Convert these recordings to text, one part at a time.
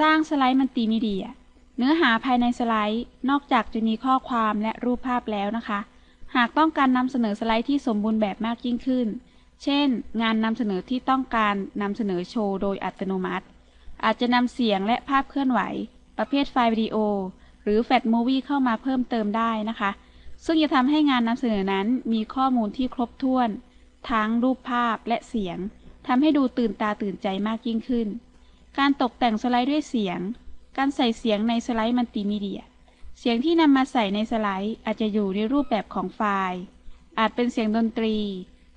สร้างสไลด์มัลติมีเดีย เนื้อหาภายในสไลด์ นอกจากจะมีข้อความและรูปภาพแล้วนะคะ หากต้องการนำเสนอสไลด์ที่สมบูรณ์แบบมากยิ่งขึ้น เช่น งานนำเสนอที่ต้องการนำเสนอโชว์โดยอัตโนมัติ อาจจะนำเสียงและภาพเคลื่อนไหว ประเภทไฟล์วิดีโอ หรือแฟลชมูวี่เข้ามาเพิ่มเติมได้นะคะ ซึ่งจะทำให้งานนำเสนอนั้นมีข้อมูลที่ครบถ้วน ทั้งรูปภาพและเสียงทำให้ดูตื่นตาตื่นใจมากยิ่งขึ้น การตกแต่งสไลด์ด้วยเสียง การใส่เสียงในสไลด์มัลติมีเดีย เสียงที่นำมาใส่ในสไลด์อาจจะอยู่ในรูปแบบของไฟล์ อาจเป็นเสียงดนตรี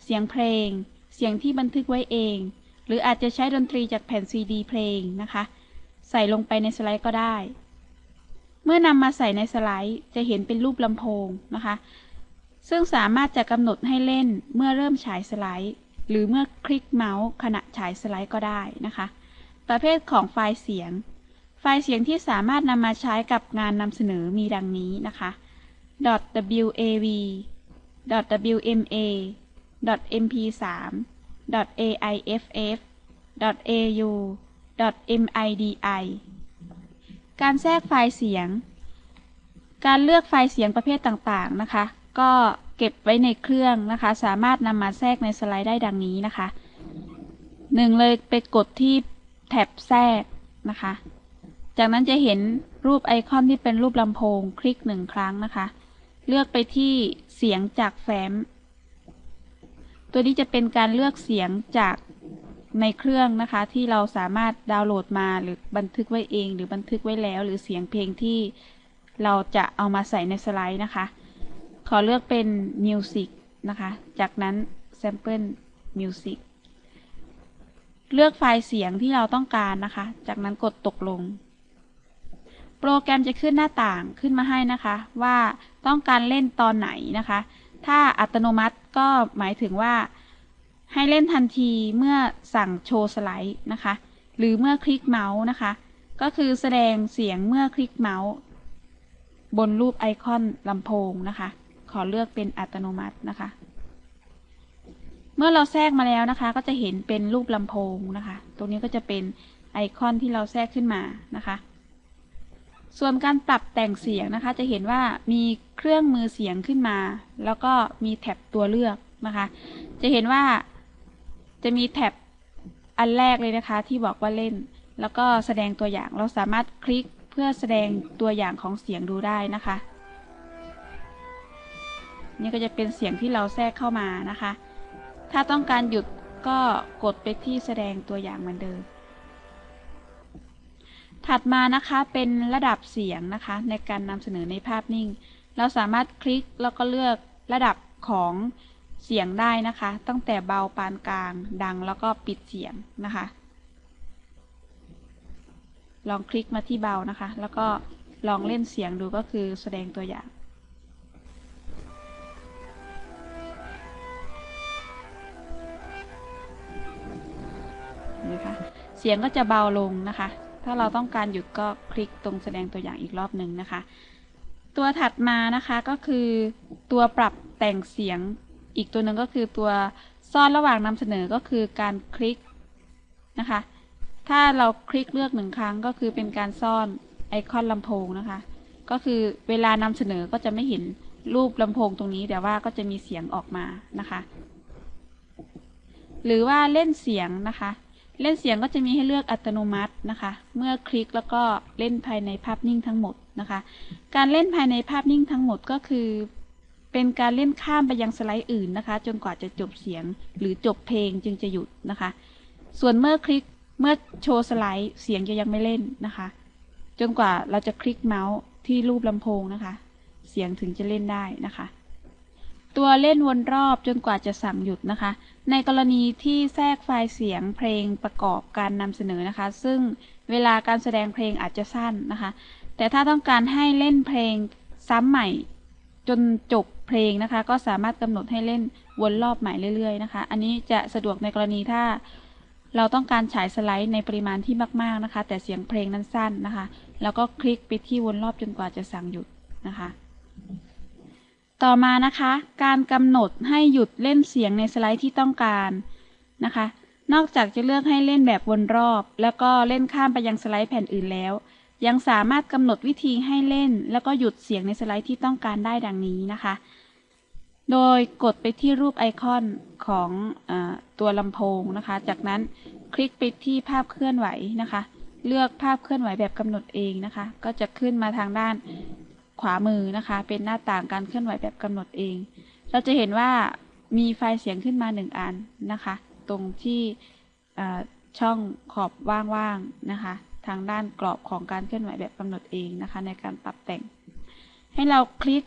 เสียงเพลง เสียงที่บันทึกไว้เอง หรืออาจจะใช้ดนตรีจากแผ่นซีดีเพลงนะคะ ใส่ลงไปในสไลด์ก็ได้ เมื่อนำมาใส่ในสไลด์จะเห็นเป็นรูปลำโพงนะคะ ซึ่งสามารถจะกำหนดให้เล่นเมื่อเริ่มฉายสไลด์ หรือเมื่อคลิกเมาส์ขณะฉายสไลด์ก็ได้นะคะ ประเภทของไฟล์เสียง ไฟล์เสียงที่สามารถนำมาใช้กับงานนำเสนอมีดังนี้นะคะ .wav .wma .mp3 .aiff .au .midi การแทรกไฟล์เสียง การเลือกไฟล์เสียงประเภทต่างๆนะคะ ก็เก็บไว้ในเครื่องนะคะ สามารถนำมาแทรกในสไลด์ได้ดังนี้นะคะหนึ่งเลยไปกดที่ แท็บแทรกนะคะ จากนั้นจะเห็นรูปไอคอนที่เป็นรูปลำโพง คลิกหนึ่งครั้งนะคะ เลือกไปที่เสียงจากแฟ้ม ตัวนี้จะเป็นการเลือกเสียงจากในเครื่องนะคะ ที่เราสามารถดาวน์โหลดมาหรือบันทึกไว้เอง หรือบันทึกไว้แล้ว หรือเสียงเพลงที่เราจะเอามาใส่ในสไลด์นะคะ ขอเลือกเป็น Music นะคะ จากนั้น Sample Music เลือกไฟล์เสียงที่เราต้องการนะคะ จากนั้นกดตกลง โปรแกรมจะขึ้นหน้าต่างขึ้นมาให้นะคะ ว่าต้องการเล่นตอนไหนนะคะ ถ้าอัตโนมัติก็หมายถึงว่า ให้เล่นทันทีเมื่อสั่งโชว์สไลด์นะคะ หรือเมื่อคลิกเมาส์นะคะ ก็คือแสดงเสียงเมื่อคลิกเมาส์ บนรูปไอคอนลำโพงนะคะ ขอเลือกเป็นอัตโนมัตินะคะ เมื่อเราแทรกมาแล้วนะคะ ก็จะเห็นเป็นรูปลำโพงนะคะ ตรงนี้ก็จะเป็นไอคอนที่เราแทรกขึ้นมานะคะ ส่วนการปรับแต่งเสียงนะคะ จะเห็นว่ามีเครื่องมือเสียงขึ้นมา แล้วก็มีแท็บตัวเลือกนะคะ จะเห็นว่าจะมีแท็บอันแรกเลยนะคะ ที่บอกว่าเล่น แล้วก็แสดงตัวอย่างเราสามารถคลิกเพื่อแสดงตัวอย่างของเสียงดูได้นะคะ นี่ก็จะเป็นเสียงที่เราแทรกเข้ามานะคะ ถ้าต้องการหยุดก็กดไปที่แสดงตัวอย่างเหมือนเดิม ถัดมานะคะเป็นระดับเสียงนะคะในการนำเสนอในภาพนิ่ง เราสามารถคลิกแล้วก็เลือกระดับของเสียงได้นะคะ ตั้งแต่เบาปานกลางดังแล้วก็ปิดเสียงนะคะ ลองคลิกมาที่เบานะคะ แล้วก็ลองเล่นเสียงดูก็คือแสดงตัวอย่าง นะคะ เสียงก็จะเบาลงนะคะ ถ้าเราต้องการหยุดก็คลิกตรงแสดงตัวอย่างอีกรอบหนึ่งนะคะ ตัวถัดมานะคะก็คือตัวปรับแต่งเสียงอีกตัวหนึ่งก็คือตัวซ่อนระหว่างนำเสนอก็คือการคลิกนะคะ ถ้าเราคลิกเลือกหนึ่งครั้งก็คือเป็นการซ่อนไอคอนลำโพงนะคะ ก็คือเวลานำเสนอก็จะไม่เห็นรูปลำโพงตรงนี้แต่ว่าก็จะมีเสียงออกมานะคะ หรือว่าเล่นเสียงนะคะ เล่นเสียงก็จะมีให้เลือกอัตโนมัตินะคะ เมื่อคลิกแล้วก็เล่นภายในภาพนิ่งทั้งหมดนะคะ การเล่นภายในภาพนิ่งทั้งหมดก็คือ เป็นการเล่นข้ามไปยังสไลด์อื่นนะคะ จนกว่าจะจบเสียงหรือจบเพลงจึงจะหยุดนะคะ ส่วนเมื่อคลิกเมื่อโชว์สไลด์เสียงจะยังไม่เล่นนะคะ จนกว่าเราจะคลิกเมาส์ที่รูปลำโพงนะคะ เสียงถึงจะเล่นได้นะคะ ตัวเล่นวนรอบจนกว่าจะสั่งหยุดนะคะ ในกรณีที่แทรกไฟล์เสียงเพลงประกอบการนำเสนอนะคะ ซึ่งเวลาการแสดงเพลงอาจจะสั้นนะคะ แต่ถ้าต้องการให้เล่นเพลงซ้ำใหม่จนจบเพลงนะคะ ก็สามารถกำหนดให้เล่นวนรอบใหม่เรื่อยๆนะคะ อันนี้จะสะดวกในกรณีถ้าเราต้องการฉายสไลด์ในปริมาณที่มาก ๆนะคะ แต่เสียงเพลงนั้นสั้นนะคะ แล้วก็คลิกไปที่วนรอบจนกว่าจะสั่งหยุดนะคะ ต่อมานะคะ การกำหนดให้หยุดเล่นเสียงในสไลด์ที่ต้องการนะคะ นอกจากจะเลือกให้เล่นแบบวนรอบ แล้วก็เล่นข้ามไปยังสไลด์แผ่นอื่นแล้ว ยังสามารถกำหนดวิธีให้เล่น แล้วก็หยุดเสียงในสไลด์ที่ต้องการได้ดังนี้นะคะ โดยกดไปที่รูปไอคอนของอตัวลำโพงนะคะ จากนั้นคลิกไปที่ภาพเคลื่อนไหวนะคะ เลือกภาพเคลื่อนไหวแบบกำหนดเองนะคะ ก็จะขึ้นมาทางด้าน ขวามือนะคะ เป็นหน้าต่างการเคลื่อนไหวแบบกำหนดเอง เราจะเห็นว่ามีไฟล์เสียงขึ้นมาหนึ่งอันนะคะ ตรงที่ช่องขอบว่างๆนะคะ ทางด้านกรอบของการเคลื่อนไหวแบบกำหนดเองนะคะ ในการปรับแต่ง ให้เราคลิก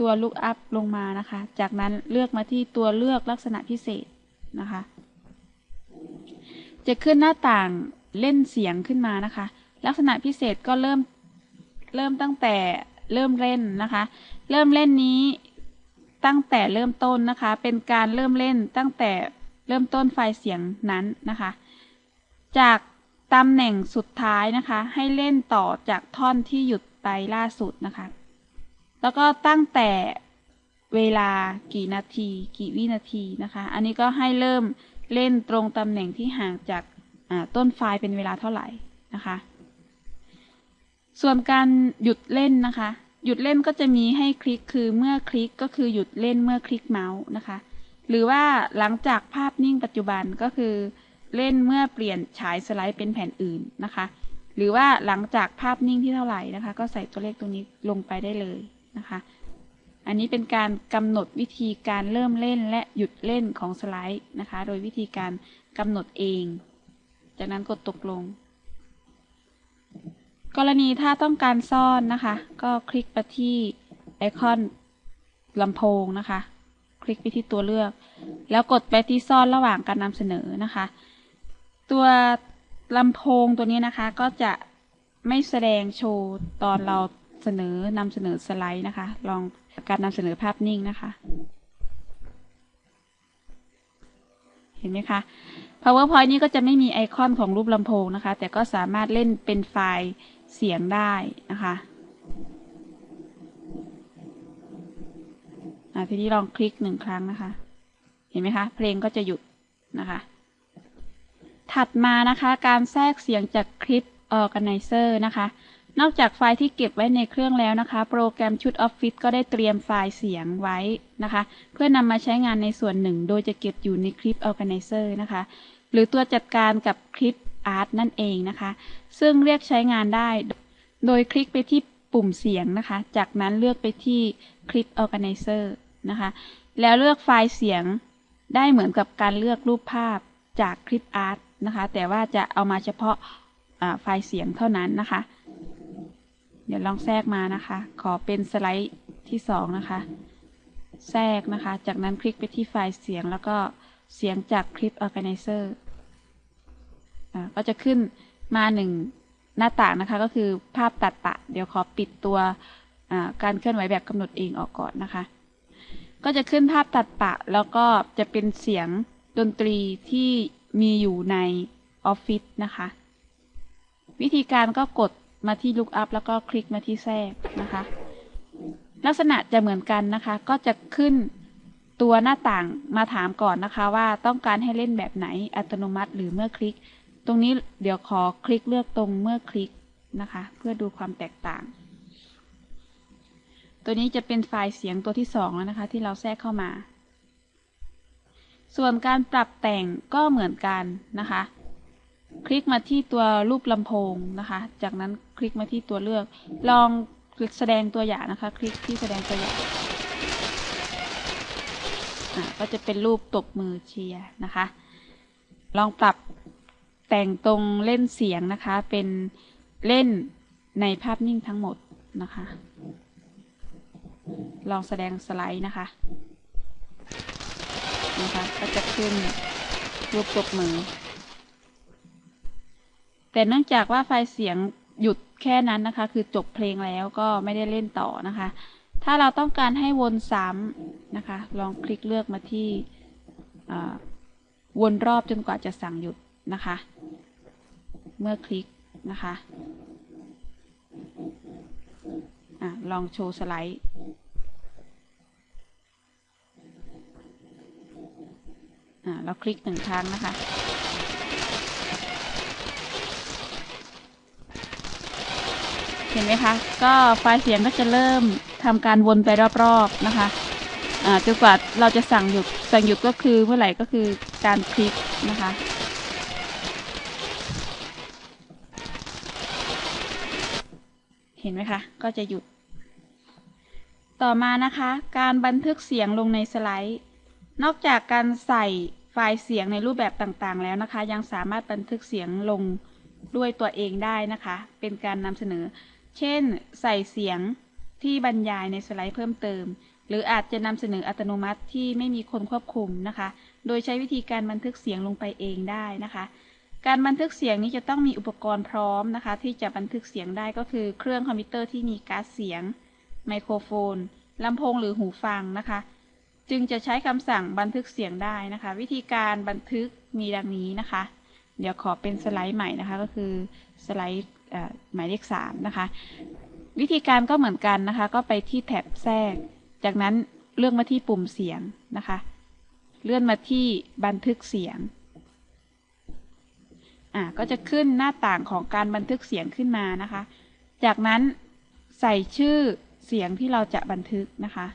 ตัว look up ลงมานะคะ จากนั้นเลือกมาที่ตัวเลือกลักษณะพิเศษนะคะ จะขึ้นหน้าต่างเล่นเสียงขึ้นมานะคะ ลักษณะพิเศษก็เริ่มเริ่มตั้งแต่ เริ่มเล่นนะคะ เริ่มเล่นนี้ตั้งแต่เริ่มต้นนะคะ เป็นการเริ่มเล่นตั้งแต่เริ่มต้นไฟล์เสียงนั้นนะคะ จากตำแหน่งสุดท้ายนะคะ ให้เล่นต่อจากท่อนที่หยุดไปล่าสุดนะคะ แล้วก็ตั้งแต่เวลากี่นาที กี่วินาทีนะคะ อันนี้ก็ให้เริ่มเล่นตรงตำแหน่งที่ห่างจากต้นไฟล์เป็นเวลาเท่าไหร่นะคะ ส่วนการหยุดเล่นนะคะ หยุดเล่นก็จะมีให้คลิกคือเมื่อคลิกก็คือหยุดเล่นเมื่อคลิกเมาส์นะคะ หรือว่าหลังจากภาพนิ่งปัจจุบันก็คือเล่นเมื่อเปลี่ยนฉายสไลด์เป็นแผ่นอื่นนะคะ หรือว่าหลังจากภาพนิ่งที่เท่าไหร่นะคะ ก็ใส่ตัวเลขตรงนี้ลงไปได้เลยนะคะ อันนี้เป็นการกำหนดวิธีการเริ่มเล่นและหยุดเล่นของสไลด์นะคะ โดยวิธีการกำหนดเอง จากนั้นกดตกลง กรณีถ้าต้องการซ่อนนะคะ ก็คลิกไปที่ไอคอนลำโพงนะคะ คลิกไปที่ตัวเลือก แล้วกดไปที่ซ่อนระหว่างการนำเสนอนะคะ ตัวลำโพงตัวนี้นะคะก็จะไม่แสดงโชว์ตอนเราเสนอนำเสนอสไลด์นะคะ ลองการนำเสนอภาพนิ่งนะคะ เห็นไหมคะ PowerPoint นี้ก็จะไม่มีไอคอนของรูปลำโพงนะคะ แต่ก็สามารถเล่นเป็นไฟล์ เสียงได้นะคะทีนี้ลองคลิกหนึ่งครั้งนะคะ เห็นไหมคะ เพลงก็จะหยุดนะคะ ถัดมานะคะการแทรกเสียงจากคลิป Organizer นะคะ นอกจากไฟล์ที่เก็บไว้ในเครื่องแล้วนะคะ โปรแกรมชุด Office ก็ได้เตรียมไฟล์เสียงไว้นะคะ เพื่อนำมาใช้งานในส่วนหนึ่ง โดยจะเก็บอยู่ในคลิป Organizer นะคะ หรือตัวจัดการกับคลิป Art นั่นเองนะคะ ซึ่งเรียกใช้งานได้ โดยคลิกไปที่ปุ่มเสียงนะคะ จากนั้นเลือกไปที่คลิป Organizer นะคะ แล้วเลือกไฟล์เสียงได้เหมือนกับการเลือกรูปภาพจากคลิปอาร์ตนะคะ แต่ว่าจะเอามาเฉพาะไฟล์เสียงเท่านั้นนะคะ เดี๋ยวลองแทรกมานะคะ ขอเป็นสไลด์ที่สองนะคะ แทรกนะคะ จากนั้นคลิกไปที่ไฟล์เสียงแล้วก็เสียงจากคลิป Organizer ก็จะขึ้นมาหนึ่งหน้าต่างนะคะ ก็คือภาพตัดปะ เดี๋ยวขอปิดตัวการเคลื่อนไหวแบบกำหนดเองออกก่อนนะคะ ก็จะขึ้นภาพตัดปะ แล้วก็จะเป็นเสียงดนตรีที่มีอยู่ในออฟฟิศนะคะ วิธีการก็กดมาที่ look up แล้วก็คลิกมาที่แทรกนะคะ ลักษณะจะเหมือนกันนะคะ ก็จะขึ้นตัวหน้าต่างมาถามก่อนนะคะ ว่าต้องการให้เล่นแบบไหนอัตโนมัติหรือเมื่อคลิก รงนี้เดี๋ยวขอคลิกเลือกตรงเมื่อคลิกนะคะ เพื่อดูความแตกต่าง ตัวนี้จะเป็นไฟล์เสียงตัวที่สองแล้วนะคะ ที่เราแทรกเข้ามา ส่วนการปรับแต่งก็เหมือนกันนะคะ คลิกมาที่ตัวรูปลำโพงนะคะ จากนั้นคลิกมาที่ตัวเลือก ลองแสดงตัวอย่างนะคะ คลิกที่แสดงตัวอย่างก็จะเป็นรูปตบมือเชียร์นะคะ ลองปรับ แต่งตรงเล่นเสียงนะคะ เป็นเล่นในภาพนิ่งทั้งหมดนะคะ ลองแสดงสไลด์นะคะนะคะ ก็จะขึ้นรูปตบมือ แต่เนื่องจากว่าไฟล์เสียงหยุดแค่นั้นนะคะ คือจบเพลงแล้วก็ไม่ได้เล่นต่อนะคะ ถ้าเราต้องการให้วนซ้ำนะคะ ลองคลิกเลือกมาที่วนรอบจนกว่าจะสั่งหยุดนะคะ เมื่อคลิกนะคะอลองโชว์สไลด์ เราคลิกหนึ่งครั้งนะคะ เห็นไหมคะ ก็ไฟล์เสียงก็จะเริ่มทำการวนไปรอบๆนะคะจนกว่าเราจะสั่งหยุด สั่งหยุดก็คือเมื่อไหร่ก็คือการคลิกนะคะ เห็นไหมคะ ก็จะหยุด ต่อมานะคะ การบันทึกเสียงลงในสไลด์ นอกจากการใส่ไฟล์เสียงในรูปแบบต่างๆ แล้วนะคะ ยังสามารถบันทึกเสียงลงด้วยตัวเองได้นะคะ เป็นการนำเสนอ เช่น ใส่เสียงที่บรรยายในสไลด์เพิ่มเติม หรืออาจจะนำเสนออัตโนมัติที่ไม่มีคนควบคุมนะคะ โดยใช้วิธีการบันทึกเสียงลงไปเองได้นะคะ การบันทึกเสียงนี้จะต้องมีอุปกรณ์พร้อมนะคะ ที่จะบันทึกเสียงได้ก็คือเครื่องคอมพิวเตอร์ที่มีการ์ดเสียง ไมโครโฟนลำโพงหรือหูฟังนะคะ จึงจะใช้คำสั่งบันทึกเสียงได้นะคะ วิธีการบันทึกมีดังนี้นะคะ เดี๋ยวขอเป็นสไลด์ใหม่นะคะ ก็คือสไลด์หมายเลข3นะคะ วิธีการก็เหมือนกันนะคะ ก็ไปที่แท็บแทรก จากนั้นเลื่อนมาที่ปุ่มเสียงนะคะ เลื่อนมาที่บันทึกเสียง อ่าก็จะขึ้นหน้าต่างของการบันทึกเสียงขึ้นมานะคะ จากนั้นใส่ชื่อเสียงที่เราจะบันทึกนะคะ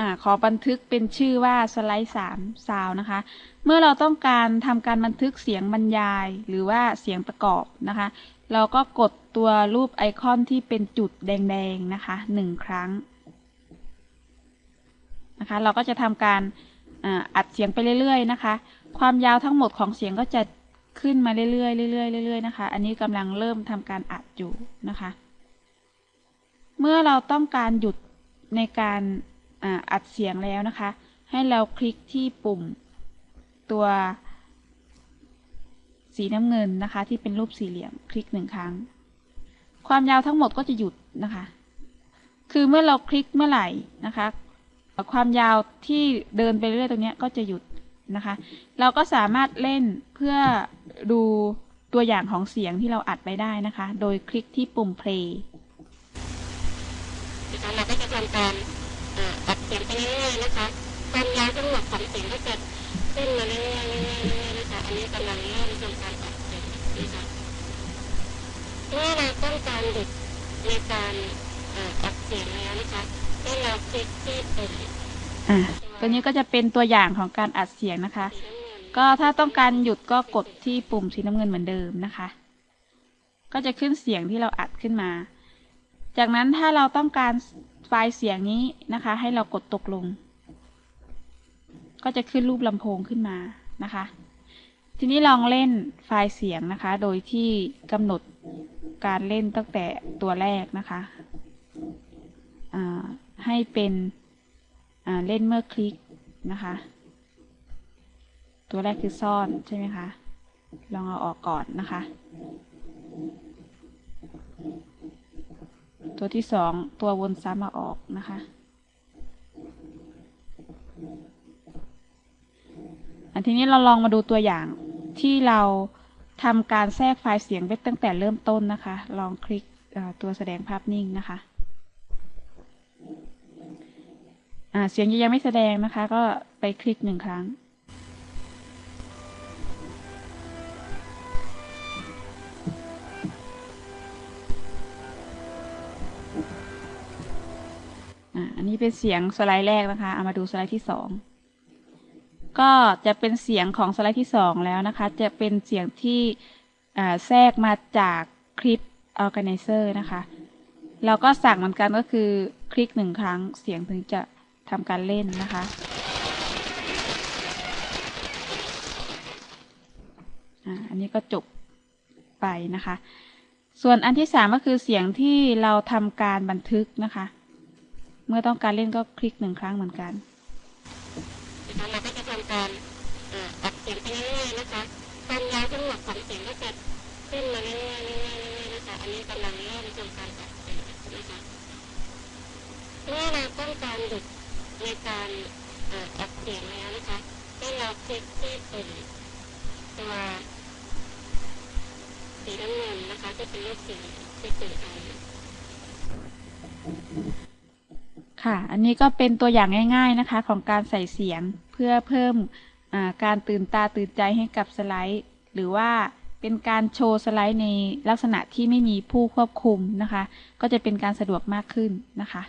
อ่าขอบันทึกเป็นชื่อว่าสไลด์3ซาวนะคะ เมื่อเราต้องการทำการบันทึกเสียงบรรยายหรือว่าเสียงประกอบนะคะ เราก็กดตัวรูปไอคอนที่เป็นจุดแดงๆนะคะหนึ่งครั้งนะคะ เราก็จะทำการอ่าอัดเสียงไปเรื่อยๆนะคะ ความยาวทั้งหมดของเสียงก็จะขึ้นมาเรื่อยๆเรื่อยๆเรื่อยๆนะคะ อันนี้กำลังเริ่มทำการอัดอยู่นะคะ เมื่อเราต้องการหยุดในการอ,อัดเสียงแล้วนะคะ ให้เราคลิกที่ปุ่มตัวสีน้ำเงินนะคะ ที่เป็นรูปสี่เหลี่ยมคลิกหนึ่งครั้ง ความยาวทั้งหมดก็จะหยุดนะคะ คือเมื่อเราคลิกเมื่อไหร่นะคะ ความยาวที่เดินไปเรื่อยๆตรงนี้ก็จะหยุด นะคะ เราก็สามารถเล่นเพื่อดูตัวอย่างของเสียงที่เราอัดไปได้นะคะ โดยคลิกที่ปุ่ม play นะคะเราก็จะทำการเอ่ออัดเสียงไปเรื่อยๆนะคะความยาวทั้งหมดของเสียงก็จะขึ้นมาเรื่อยๆเรื่อยๆเรื่อยๆนะคะ อันนี้กำลังเริ่มทำการอัดเสียงนะคะเมื่อเราต้องการหยุดในการเอ่ออัดเสียงแล้วนะคะให้เราคลิกที่ปุ่มอ่า ตัวนี้ก็จะเป็นตัวอย่างของการอัดเสียงนะคะ ก็ถ้าต้องการหยุดก็กดที่ปุ่มสีน้ำเงินเหมือนเดิมนะคะ ก็จะขึ้นเสียงที่เราอัดขึ้นมา จากนั้นถ้าเราต้องการไฟล์เสียงนี้นะคะ ให้เรากดตกลง ก็จะขึ้นรูปลำโพงขึ้นมานะคะ ทีนี้ลองเล่นไฟล์เสียงนะคะ โดยที่กำหนดการเล่นตั้งแต่ตัวแรกนะคะ ให้เป็น เล่นเมื่อคลิกนะคะ ตัวแรกคือซ่อนใช่ไหมคะ ลองเอาออกก่อนนะคะ ตัวที่สองตัววนซ้ำมาออกนะคะ อันทีนี้เราลองมาดูตัวอย่างที่เราทำการแทรกไฟล์เสียงไปตั้งแต่เริ่มต้นนะคะ ลองคลิกตัวแสดงภาพนิ่งนะคะ อ่า เสียงยังไม่แสดงนะคะ ก็ไปคลิกหนึ่งครั้ง อันนี้เป็นเสียงสไลด์แรกนะคะ เอามาดูสไลด์ที่สองก็จะเป็นเสียงของสไลด์ที่สองแล้วนะคะ จะเป็นเสียงที่แทรกมาจากคลิป organizer นะคะ เราก็สั่งเหมือนกันก็คือคลิกหนึ่งครั้งเสียงถึงจะ ทำการเล่นนะคะอันนี้ก็จบไปนะคะ ส่วนอันที่สามก็คือเสียงที่เราทำการบันทึกนะคะ เมื่อต้องการเล่นก็คลิกหนึ่งครั้งเหมือนกันนะคะเราก็จะทำการอัดเสียงไปเรื่อยๆนะคะความยาวทั้งหมดของเสียงก็จะขึ้นมาเรื่อยๆเรื่อยๆนะคะ อันนี้กำลังเริ่มทำการอัดเสียงนะคะเมื่อเราต้องการหยุด ในการเอ่ออัดเสียงแล้วนะคะให้เราคลิกที่ปุ่มตัวสีน้ำเงินนะคะที่เป็นรูปสีที่สื่อไอค่ะ อันนี้ก็เป็นตัวอย่างง่าย ๆนะคะ ของการใส่เสียงเพื่อเพิ่มการตื่นตาตื่นใจให้กับสไลด์ หรือว่าเป็นการโชว์สไลด์ในลักษณะที่ไม่มีผู้ควบคุมนะคะ ก็จะเป็นการสะดวกมากขึ้นนะคะ